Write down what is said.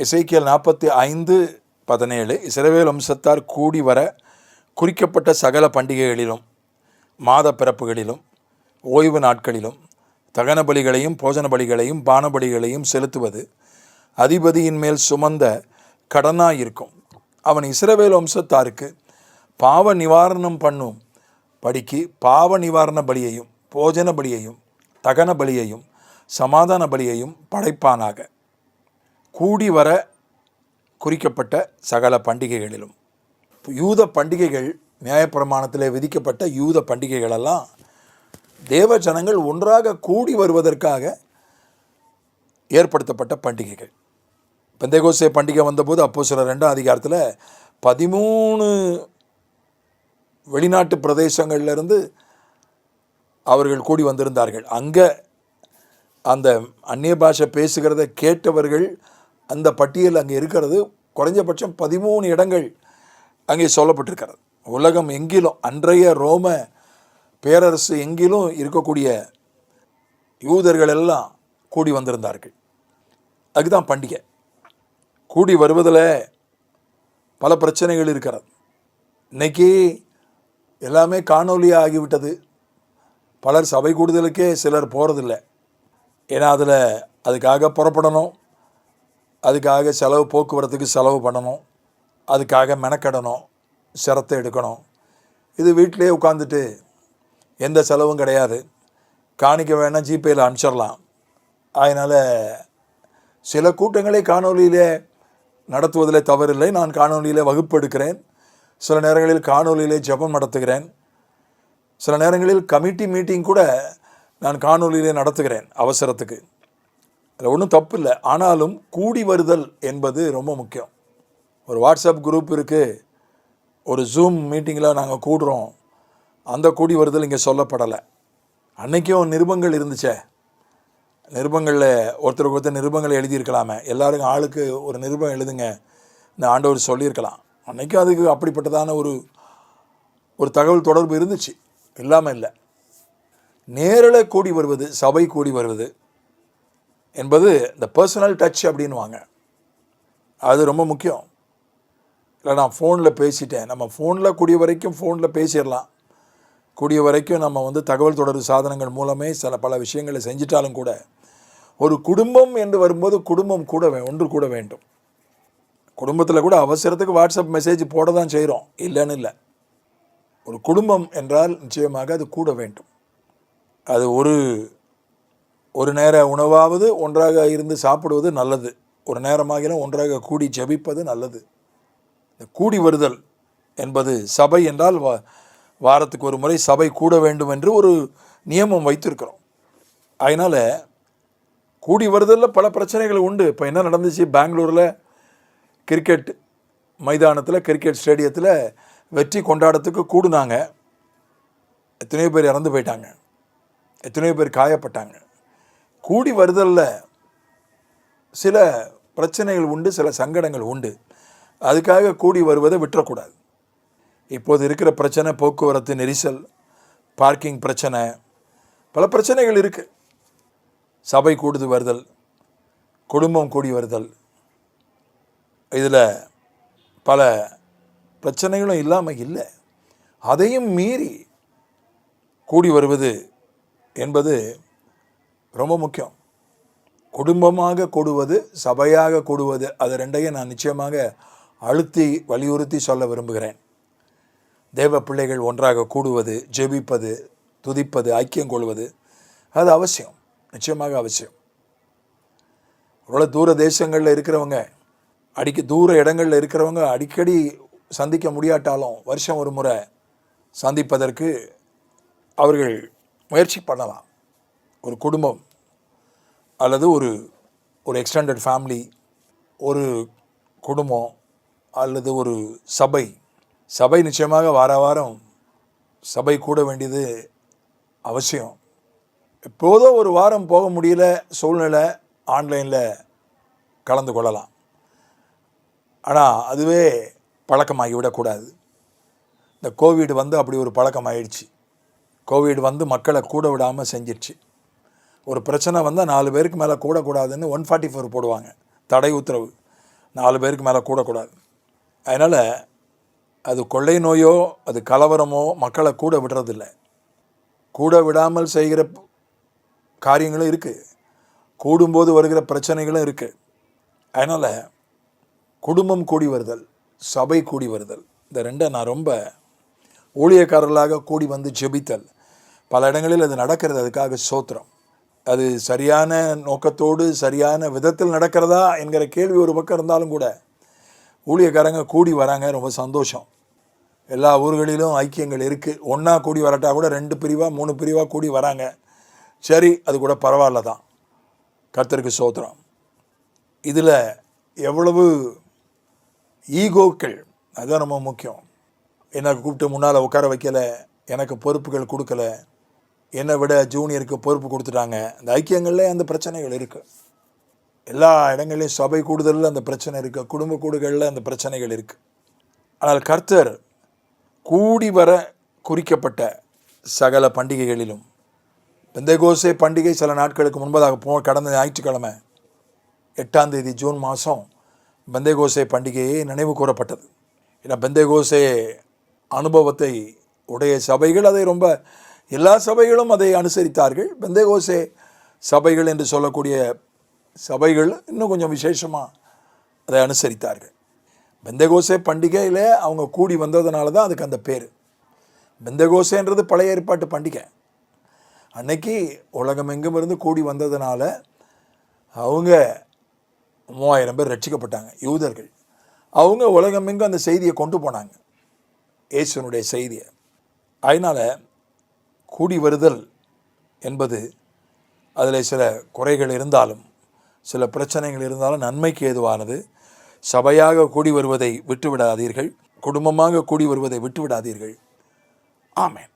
இசைக்கியல் நாற்பத்தி ஐந்து பதினேழு இசைவேல் வம்சத்தார் கூடி வர குறிக்கப்பட்ட சகல பண்டிகைகளிலும் மாத பிறப்புகளிலும் ஓய்வு நாட்களிலும் தகன பலிகளையும் போஜன பலிகளையும் பான பலிகளையும் செலுத்துவது அதிபதியின் மேல் சுமந்த கடனாக இருக்கும் அவன் இஸ்ரவேல் வம்சத்தாருக்கு பாவ நிவாரணம் பண்ணும் படிக்கு பாவ நிவாரண பலியையும் போஜன பலியையும் தகன பலியையும் சமாதான பலியையும் படைப்பானாக. கூடி வர குறிக்கப்பட்ட சகல பண்டிகைகளிலும். யூத பண்டிகைகள் நியாயப்பிரமாணத்தில் விதிக்கப்பட்ட யூத பண்டிகைகளெல்லாம் தேவ ஜனங்கள் ஒன்றாக கூடி வருவதற்காக ஏற்படுத்தப்பட்ட பண்டிகைகள். பெந்தேகோசே பண்டிகை வந்தபோது அப்போ சில ரெண்டாம் அதிகாரத்தில் பதிமூணு வெளிநாட்டு பிரதேசங்கள்லேருந்து அவர்கள் கூடி வந்திருந்தார்கள். அங்கே அந்த அந்நிய பாஷை பேசுகிறத கேட்டவர்கள் அந்த பட்டியல் அங்கே இருக்கிறது. குறைஞ்சபட்சம் பதிமூணு இடங்கள் அங்கே சொல்லப்பட்டிருக்கிறது. உலகம் எங்கிலும் அன்றைய ரோம பேரரசு எங்கிலும் இருக்கக்கூடிய யூதர்கள் எல்லாம் கூடி வந்திருந்தார்கள். அதுதான் பண்டிகை. கூடி வருவதில் பல பிரச்சனைகள் இருக்கிறது. இன்னைக்கு எல்லாமே காணொலியாக ஆகிவிட்டது பலர் சபை கூடுதலுக்கே சிலர் போகிறதில்ல ஏன்னா அதில் அதுக்காக புறப்படணும். அதுக்காக செலவு போக்குவரத்துக்கு செலவு பண்ணணும். அதுக்காக மெனக்கடணும். சிரத்தை எடுக்கணும். இது வீட்டிலே உட்காந்துட்டு எந்த செலவும் கிடையாது. காணிக்க வேணால் ஜிபேயில் அனுப்பிச்சிடலாம். அதனால் சில கூட்டங்களை காணொலியிலே நடத்துவதில் தவறில்லை. நான் காணொலியிலே வகுப்பு எடுக்கிறேன் சில நேரங்களில் காணொலியிலே ஜெபம் நடத்துகிறேன். சில நேரங்களில் கமிட்டி மீட்டிங் கூட நான் காணொலியிலே நடத்துகிறேன் அவசரத்துக்கு. அதில் ஒன்றும் தப்பு இல்லை ஆனாலும் கூடி வருதல் என்பது ரொம்ப முக்கியம். ஒரு வாட்ஸ்அப் குரூப் இருக்குது ஒரு ஜூம் மீட்டிங்கில் நாங்கள் கூடுறோம். அந்த கூடி வருதல் இங்கே சொல்லப்படலை. அன்றைக்கும் நிருபங்கள் இருந்துச்சே. நிருபங்களில் ஒருத்தருக்கு ஒருத்தர் நிருபங்களை எழுதியிருக்கலாமே. எல்லாருக்கும் ஆளுக்கு ஒரு நிருபம் எழுதுங்க. இந்த ஆண்டவர் சொல்லியிருக்கலாம். அன்றைக்கும் அதுக்கு அப்படிப்பட்டதான ஒரு ஒரு தகவல் தொடர்பு இருந்துச்சு. இல்லாமல் இல்லை. நேரில் கூடி வருவது சபை கூடி வருவது என்பது இந்த பர்சனல் டச் அப்படின்வாங்க அது ரொம்ப முக்கியம். இல்லை நான் ஃபோனில் பேசிட்டேன். நம்ம ஃபோனில் கூடிய வரைக்கும் ஃபோனில் பேசிடலாம். கூடிய வரைக்கும் நம்ம வந்து தகவல் தொடர்பு சாதனங்கள் மூலமே சில பல விஷயங்களை செஞ்சிட்டாலும் கூட ஒரு குடும்பம் என்று வரும்போது குடும்பம் கூட வே ஒன்று கூட வேண்டும். குடும்பத்தில் கூட அவசரத்துக்கு வாட்ஸ்அப் மெசேஜ் போட தான் செய்கிறோம் இல்லைன்னு இல்லை. ஒரு குடும்பம் என்றால் நிச்சயமாக அது கூட வேண்டும். அது ஒரு ஒரு நேர உணவாவது ஒன்றாக இருந்து சாப்பிடுவது நல்லது. ஒரு நேரமாகிலும் ஒன்றாக கூடி ஜெபிப்பது நல்லது. இந்த கூடி வருதல் என்பது சபை என்றால் வா வாரத்துக்கு ஒரு முறை சபை கூட வேண்டும் என்று ஒரு நியமம் வைத்திருக்கிறோம். அதனால் கூடி வருதலில் பல பிரச்சனைகள் உண்டு. இப்போ என்ன நடந்துச்சு? பெங்களூரில் கிரிக்கெட் மைதானத்தில் கிரிக்கெட் ஸ்டேடியத்தில் வெற்றி கொண்டாடத்துக்கு கூடுனாங்க. எத்தனையோ பேர் இறந்து போயிட்டாங்க. எத்தனையோ பேர் காயப்பட்டாங்க. கூடி வருதலில். சில பிரச்சனைகள் உண்டு சில சங்கடங்கள் உண்டு. அதுக்காக கூடி வருவதை விட்டுறக்கூடாது. இப்போது இருக்கிற பிரச்சனை போக்குவரத்து நெரிசல் பார்க்கிங் பிரச்சனை பல பிரச்சனைகள் இருக்குது சபை கூடுது வருதல் குடும்பம் கூடி வருதல். இதில் பல பிரச்சனைகளும் இல்லாமல் இல்லை. அதையும் மீறி கூடி வருவது என்பது ரொம்ப முக்கியம். குடும்பமாக கூடுவது சபையாக கூடுவது அது ரெண்டையும் நான் நிச்சயமாக அழுத்தி வலியுறுத்தி சொல்ல விரும்புகிறேன். தேவ பிள்ளைகள் ஒன்றாக கூடுவது ஜெபிப்பது துதிப்பது ஐக்கியம் கொள்வது அது அவசியம் நிச்சயமாக அவசியம். அவ்வளோ தூர தேசங்களில் இருக்கிறவங்க அடிக்க தூர இடங்களில் இருக்கிறவங்க அடிக்கடி சந்திக்க முடியாட்டாலும் வருஷம் ஒரு முறை சந்திப்பதற்கு அவர்கள் முயற்சி பண்ணலாம். ஒரு குடும்பம் அல்லது ஒரு ஒரு எக்ஸ்டெண்டட் ஃபேமிலி ஒரு குடும்பம் அல்லது ஒரு சபை. சபை நிச்சயமாக வார வாரம் சபை கூட வேண்டியது அவசியம். எப்போதோ ஒரு வாரம் போக முடியல சூழ்நிலை ஆன்லைனில் கலந்து கொள்ளலாம். ஆனால் அதுவே பழக்கமாகி விடக்கூடாது இந்த கோவிட் வந்து அப்படி ஒரு பழக்கம் ஆயிடுச்சு கோவிட் வந்து மக்களை கூட விடாமல் செஞ்சிருச்சு. ஒரு பிரச்சனை வந்தால் நாலு பேருக்கு மேலே கூடக்கூடாதுன்னு ஒன் ஃபார்ட்டி ஃபோர் போடுவாங்க. தடை உத்தரவு. நாலு பேருக்கு மேலே கூடக்கூடாது. அதனால் அது கொள்ளை நோயோ அது கலவரமோ மக்களை கூட விடுறதில்ல. கூட விடாமல் செய்கிற காரியங்களும் இருக்குது கூடும்போது வருகிற பிரச்சனைகளும் இருக்குது அதனால் குடும்பம் கூடி வருதல் சபை கூடி வருதல் இந்த ரெண்டை நான் ரொம்ப ஊழியக்காரர்களாக கூடி வந்து ஜெபித்தல். பல இடங்களில் அது நடக்கிறது அதுக்காக சோத்திரம். அது சரியான நோக்கத்தோடு சரியான விதத்தில் நடக்கிறதா என்கிற கேள்வி ஒரு பக்கம் இருந்தாலும் கூட ஊழியக்காரங்க கூடி வராங்க ரொம்ப சந்தோஷம். எல்லா ஊர்களிலும் ஐக்கியங்கள் இருக்குது ஒன்றா கூடி வரட்டா கூட ரெண்டு பிரிவாக மூணு பிரிவாக கூடி வராங்க. சரி அது கூட பரவாயில்ல தான். கர்த்தருக்கு சோத்திரம். இதில் எவ்வளவு ஈகோக்கள் அதுதான் ரொம்ப முக்கியம். என்னை கூப்பிட்டு முன்னால் உட்கார வைக்கல எனக்கு பொறுப்புகள் கொடுக்கல என்னை விட ஜூனியருக்கு பொறுப்பு கொடுத்துட்டாங்க. அந்த ஐக்கியங்களில் அந்த பிரச்சனைகள் இருக்குது எல்லா இடங்கள்லையும் சபை கூடுதலில் அந்த பிரச்சனை இருக்குது குடும்ப கூடுகளில் அந்த பிரச்சனைகள் இருக்குது ஆனால் கர்த்தர் கூடி வர குறிக்கப்பட்ட சகல பண்டிகைகளிலும் பெந்தகோசே பண்டிகை சில நாட்களுக்கு முன்பதாக போ கடந்த ஞாயிற்றுக்கிழமை எட்டாம் தேதி ஜூன் மாதம் பெந்தேகோசே பண்டிகையை நினைவு கூறப்பட்டது. ஏன்னா பெந்தேகோசே அனுபவத்தை உடைய சபைகள் அதை ரொம்ப எல்லா சபைகளும் அதை அனுசரித்தார்கள். பெந்தேகோசே சபைகள் என்று சொல்லக்கூடிய சபைகள் இன்னும் கொஞ்சம் விசேஷமாக அதை அனுசரித்தார்கள். பெந்தகோசே பண்டிகையில் அவங்க கூடி வந்ததுனால தான் அதுக்கு அந்த பேர். பெந்தகோசேன்றது பழைய ஏற்பாட்டு பண்டிகை. அன்னைக்கு உலகம் எங்கும் இருந்து கூடி வந்ததுனால அவங்க மூவாயிரம் பேர் ரட்சிக்கப்பட்டாங்க யூதர்கள். அவங்க உலகமெங்கும் அந்த செய்தியை கொண்டு போனாங்க. இயேசுனுடைய செய்தியை. அதனால் கூடி வருதல் என்பது அதில் சில குறைகள் இருந்தாலும் சில பிரச்சனைகள் இருந்தாலும் நன்மைக்கு ஏதுவானது. சபையாக கூடி வருவதை விட்டுவிடாதீர்கள். குடும்பமாக கூடி வருவதை விட்டுவிடாதீர்கள். ஆமேன்.